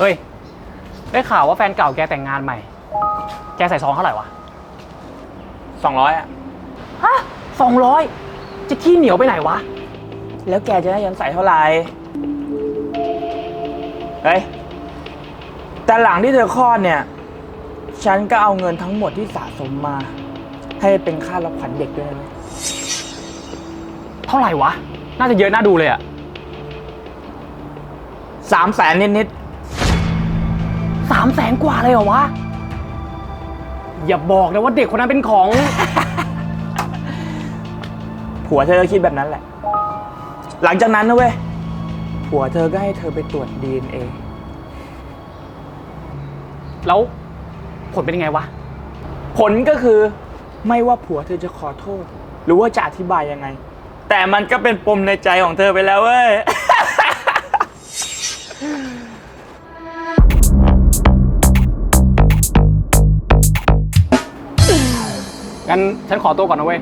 เฮ้ย ได้ข่าวว่าแฟนเก่าแกแต่งงานใหม่ แกใส่ซองเท่าไหร่วะสองร้อยอะ ฮะสองร้อยจะขี้เหนียวไปไหนวะ แล้วแกจะให้ยันใส่เท่าไหร่ เฮ้ย แต่หลังที่เธอคลอดเนี่ย ฉันก็เอาเงินทั้งหมดที่สะสมมา ให้เป็นค่ารับขวัญเด็กด้วยนะ เท่าไหร่วะ น่าจะเยอะน่าดูเลยอะสามแสนนิดสามแสนกว่าเลยเหรอวะ อย่าบอกนะว่าเด็กคนนั้นเป็นของๆผัวเธอก็คิดแบบนั้นแหละ หลังจากนั้นนะเว้ย ผัวเธอก็ให้เธอไปตรวจ DNA แล้วผลเป็นยังไงวะ ผลก็คือไม่ว่าผัวเธอจะขอโทษ หรือว่าจะอธิบายยังไง แต่มันก็เป็นปมในใจของเธอไปแล้วเว้ย งั้นฉันขอตัวก่อนนะเว้ย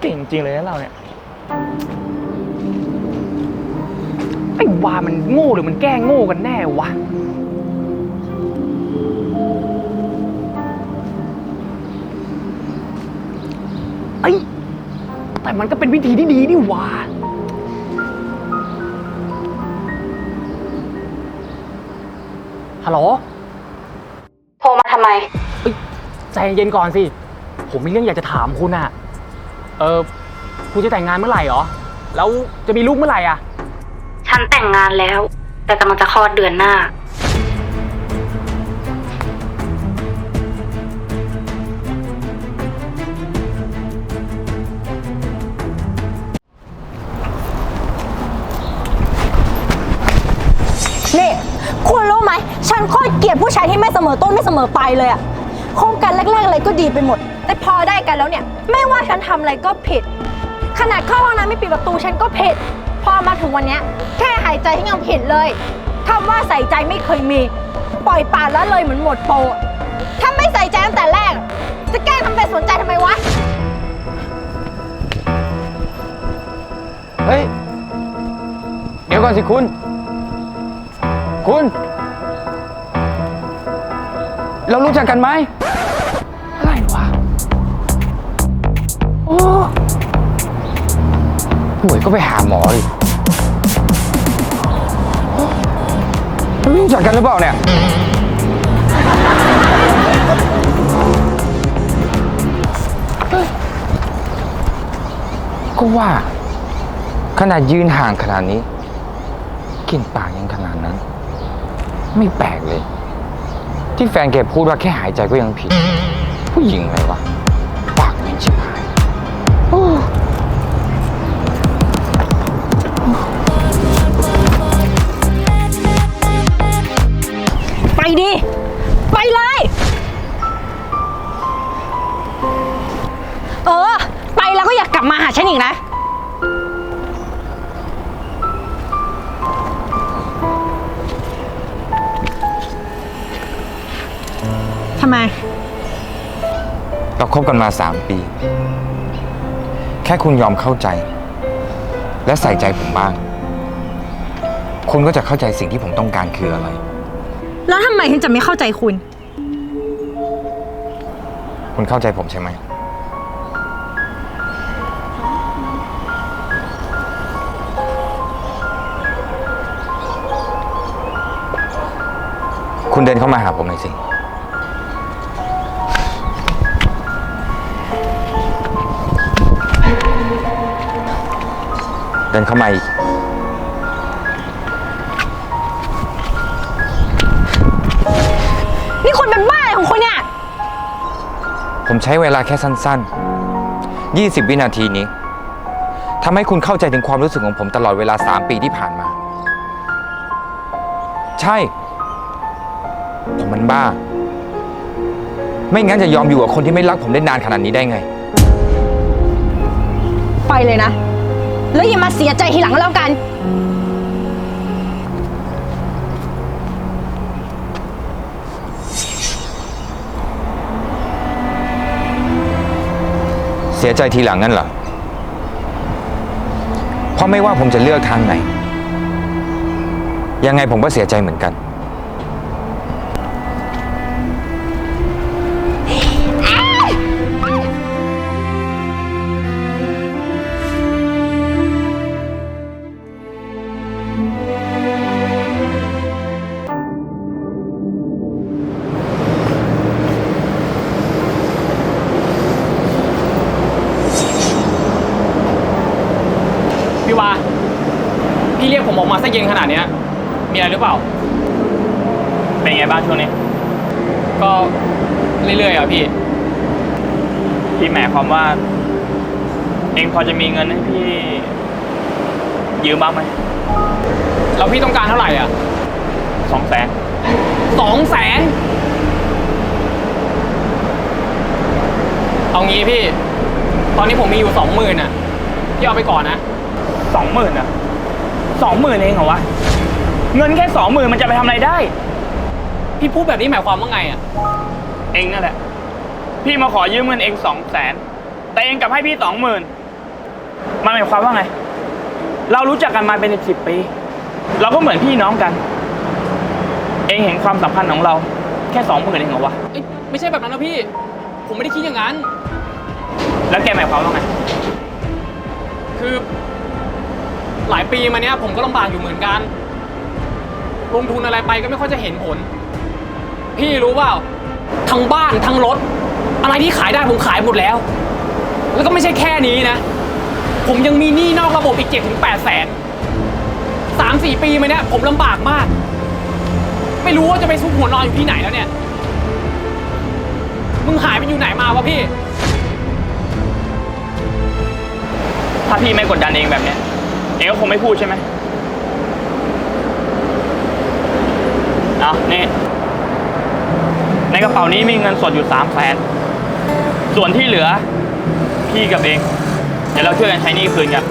เก่งจริงเลยนะเราเนี่ย ไอ้วามันโง่หรือมันแกล้งโง่กันแน่วะ ไอ้ยแต่มันก็เป็นวิธีที่ดีนี่หว่า ฮัลโหล โทรมาทำไมเอ้ยใจเย็นก่อนสิ ผมมีเรื่องอยากจะถามคุณอะเออคุณจะแต่งงานเมื่อไหร่เหรอ แล้วจะมีลูกเมื่อไหร่อะฉันแต่งงานแล้ว แต่กำลังจะคลอดเดือนหน้า ฉันโคตรเกลียดผู้ชายที่ไม่เสมอต้นไม่เสมอปลายเลยอะคบกันแรกๆอะไรก็ดีไปหมด แต่พอได้กันแล้วเนี่ย ไม่ว่าฉันทำอะไรก็ผิด ขนาดเข้าห้องน้ำไม่ปิดประตูฉันก็ผิด พอมาถึงวันเนี้ยแค่หายใจฉันยังผิดเลยคำว่าใส่ใจไม่เคยมี ปล่อยปละละเลยเหมือนหมดโปรถ้าไม่ใส่ใจตั้งแต่แรก จะแกล้งทำเป็นสนใจทำไมวะ เฮ้ย เดี๋ยวก่อนสิคุณ คุณ เรารู้จักกันไหมอะไรวะโอ้ป่วยก็ไปหาหมอดิเรารู้จักกันหรือเปล่าเนี่ย ก็ว่า ขนาดยืนห่างขนาดนี้กลินปากยังขนาดนั้น ไม่แปลกเลย ที่แฟนแกพูดว่าแค่หายใจก็ยังผิด ผู้หญิงอะไรวะ ปากเหม็นชิบหายโอ้ไปดิ ไปเลย เออ ไปแล้วก็อยากกลับมาหาฉันอีกนะำไม เราคบกันมาสามปี แค่คุณยอมเข้าใจ และใส่ใจผมบ้าง คุณก็จะเข้าใจสิ่งที่ผมต้องการคืออะไร แล้วทำไมฉันจะไม่เข้าใจคุณ คุณเข้าใจผมใช่ไหม คุณเดินเข้ามาหาผมหน่อยสิ ดินเข้ามาอีกนี่คุณเป็นบ้าอะไรของคุณเนี่ย ผมใช้เวลาแค่สั้น ๆ 20 วินาทีนี้ทำให้คุณเข้าใจถึงความรู้สึกของผมตลอดเวลา 3 ปีที่ผ่านมา ใช่ ผมมันบ้า ไม่งั้นจะยอมอยู่กับคนที่ไม่รักผมได้นานขนาดนี้ได้ไง ไปเลยนะ แล้วอย่ามาเสียใจทีหลังก็แล้วกัน เสียใจทีหลังงั้นเหรอ เพราะไม่ว่าผมจะเลือกทางไหน ยังไงผมก็เสียใจเหมือนกัน วา พี่เรียกผมออกมาซะเย็นขนาดเนี้ยมีอะไรหรือเปล่า เป็นไงบ้างช่วงนี้ ก็เรื่อยๆอะพี่ พี่หมายความว่า เองพอจะมีเงินให้พี่ ยืมบ้างไหมแล้วพี่ต้องการเท่าไหร่อะสองแสนสองแสนเอางี้พี่ ตอนนี้ผมมีอยู่สองหมื่นอะ พี่เอาไปก่อนนะ สองหมื่นอะสองหมื่นเองเหรอวะ เงินแค่สองหมื่นมันจะไปทำอะไรได้ พี่พูดแบบนี้หมายความว่าไงอะเองนั่นแหละ พี่มาขอยืมเงินเองสองแสนแต่เองกลับให้พี่สองหมื่นมันหมายความว่าไง เรารู้จักกันมาเป็นสิบปี เราก็เหมือนพี่น้องกัน เองเห็นความสัมพันธ์ของเรา แค่สองหมื่นเองเหรอวะ เอ้ยไม่ใช่แบบนั้นนะพี่ ผมไม่ได้คิดอย่างนั้น แล้วแกหมายความว่าไง คือ หลายปีมาเนี้ยผมก็ลำบากอยู่เหมือนกัน ลงทุนอะไรไปก็ไม่ค่อยจะเห็นผล พี่รู้เปล่าทั้งบ้านทั้งรถ อะไรที่ขายได้ผมขายหมดแล้ว แล้วก็ไม่ใช่แค่นี้นะ ผมยังมีหนี้นอกระบบอีกเจ็ดถึงแปดแสนสามสี่ปีมาเนี้ยผมลำบากมาก ไม่รู้ว่าจะไปซุกหัวนอนอยู่ที่ไหนแล้วเนี่ย มึงหายไปอยู่ไหนมาวะพี่ ถ้าพี่ไม่กดดันเองแบบเนี้ย เองก็คงไม่พูดใช่ไหมเอานี่ ในกระเป๋านี้มีเงินสดอยู่สามแสน ส่วนที่เหลือ พี่กับเอง เดี๋ยวเราช่วยกันใช้หนี้คืนกัน